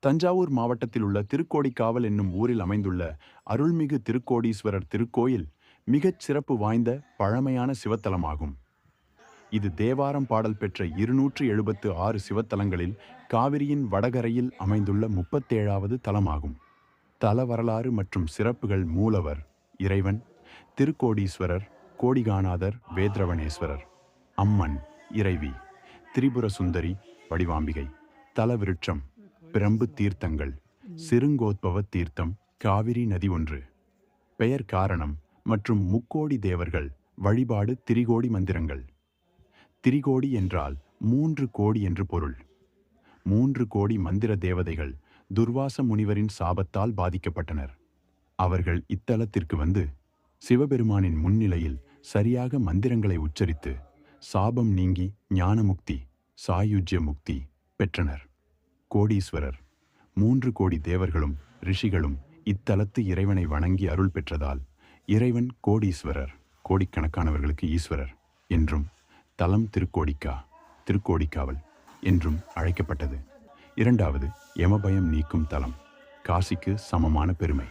தஞ்சாவூர் மாவட்டத்தில் உள்ள திருக்கோடிக்காவல் என்னும் ஊரில் அமைந்துள்ள அருள்மிகு திருக்கோடீஸ்வரர் திருக்கோயில் மிகச் சிறப்பு வாய்ந்த பழமையான சிவத்தலமாகும். இது தேவாரம் பாடல் பெற்ற இருநூற்று எழுபத்து ஆறு சிவத்தலங்களில் காவிரியின் வடகரையில் அமைந்துள்ள முப்பத்தேழாவது தலமாகும். தல வரலாறு மற்றும் சிறப்புகள் மூலவர் இறைவன் திருக்கோடீஸ்வரர் கோடிகாநாதர் வேத்ரவணேஸ்வரர் அம்மன் இறைவி திரிபுர சுந்தரி வடிவாம்பிகை தலவிருட்சம் பிரம்பு தீர்த்தங்கள் சிறுங்கோத்பவ தீர்த்தம் காவிரி நதி ஒன்று. பெயர் காரணம் மற்றும் முக்கோடி தேவர்கள் வழிபாடு திரிகோடி மந்திரங்கள். திரிகோடி என்றால் மூன்று கோடி என்று பொருள். மூன்று கோடி மந்திர தேவதைகள் துர்வாச முனிவரின் சாபத்தால் பாதிக்கப்பட்டனர். அவர்கள் இத்தலத்திற்கு வந்து சிவபெருமானின் முன்னிலையில் சரியாக மந்திரங்களை உச்சரித்து சாபம் நீங்கி ஞானமுக்தி சாயுஜ்ய முக்தி பெற்றனர். கோடீஸ்வரர். மூன்று கோடி தேவர்களும் ரிஷிகளும் இத்தலத்து இறைவனை வணங்கி அருள் பெற்றதால் இறைவன் கோடீஸ்வரர் கோடிக்கணக்கானவர்களுக்கு ஈஸ்வரர் என்றும் தலம் திருக்கோடிக்கா திருக்கோடிக்காவல் என்றும் அழைக்கப்பட்டது. இரண்டாவது யமபயம் நீக்கும் தலம் காசிக்கு சமமான பெருமை.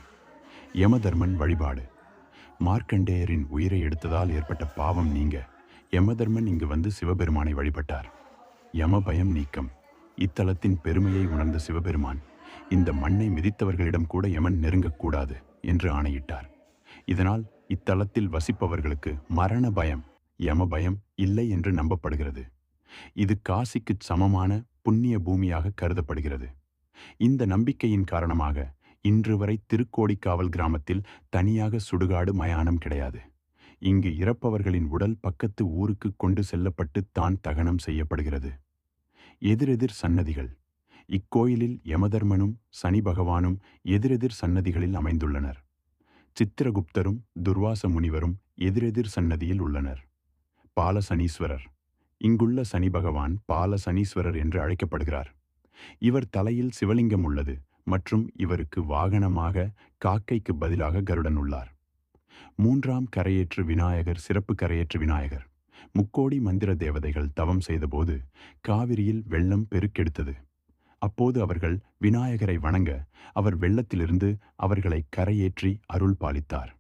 யமதர்மன் வழிபாடு. மார்க்கண்டேயரின் உயிரை எடுத்ததால் ஏற்பட்ட பாவம் நீங்க யமதர்மன் இங்கு வந்து சிவபெருமானை வழிபட்டார். யமபயம் நீக்கம். இத்தலத்தின் பெருமையை உணர்ந்த சிவபெருமான் இந்த மண்ணை மிதித்தவர்களிடம் கூட யமன் நெருங்கக்கூடாது என்று ஆணையிட்டார். இதனால் இத்தலத்தில் வசிப்பவர்களுக்கு மரண பயம் யம பயம் இல்லை என்று நம்பப்படுகிறது. இது காசிக்கு சமமான புண்ணிய பூமியாக கருதப்படுகிறது. இந்த நம்பிக்கையின் காரணமாக இன்று வரை திருக்கோடிக்காவல் கிராமத்தில் தனியாக சுடுகாடு மயானம் கிடையாது. இங்கு இறப்பவர்களின் உடல் பக்கத்து ஊருக்கு கொண்டு செல்லப்பட்டு தான் தகனம் செய்யப்படுகிறது. எதிரெதிர் சன்னதிகள். இக்கோயிலில் யமதர்மனும் சனி பகவானும் எதிரெதிர் சன்னதிகளில் அமைந்துள்ளனர். சித்திரகுப்தரும் துர்வாச முனிவரும் எதிரெதிர் சன்னதியில் உள்ளனர். பாலசனீஸ்வரர். இங்குள்ள சனி பகவான் பாலசனீஸ்வரர் என்று அழைக்கப்படுகிறார். இவர் தலையில் சிவலிங்கம் உள்ளது மற்றும் இவருக்கு வாகனமாக காக்கைக்கு பதிலாக கருடன் உள்ளார். மூன்றாம் கரையேற்று விநாயகர் சிறப்பு கரையேற்று விநாயகர். முக்கோடி மந்திர தேவதைகள் தவம் செய்தபோது காவிரியில் வெள்ளம் பெருக்கெடுத்தது. அப்போது அவர்கள் விநாயகரை வணங்க அவர் வெள்ளத்திலிருந்து அவர்களை கரையேற்றி அருள் பாலித்தார்.